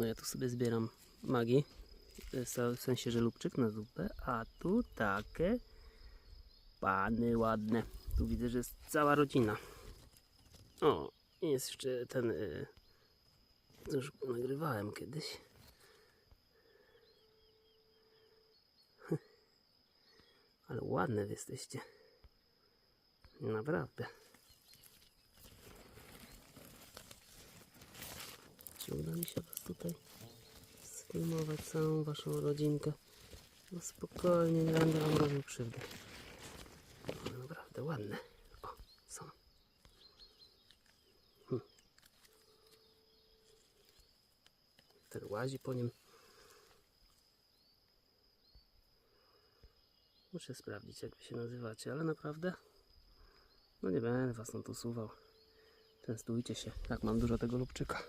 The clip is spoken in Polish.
No ja tu sobie zbieram magii, w sensie, że lubczyk na zupę, a tu takie pany ładne. Tu widzę, że jest cała rodzina. O, jest jeszcze ten, y, już nagrywałem kiedyś. Ale ładne wy jesteście. Naprawdę. Uda mi się Was tutaj sfilmować całą Waszą rodzinkę? No spokojnie, nie będę Wam robił krzywdy. Ale naprawdę ładne. O, są. Hm. Ten łazi po nim. Muszę sprawdzić, jak wy się nazywacie, ale naprawdę, no nie będę was tam tu suwał. Częstujcie się, jak mam dużo tego lubczyka.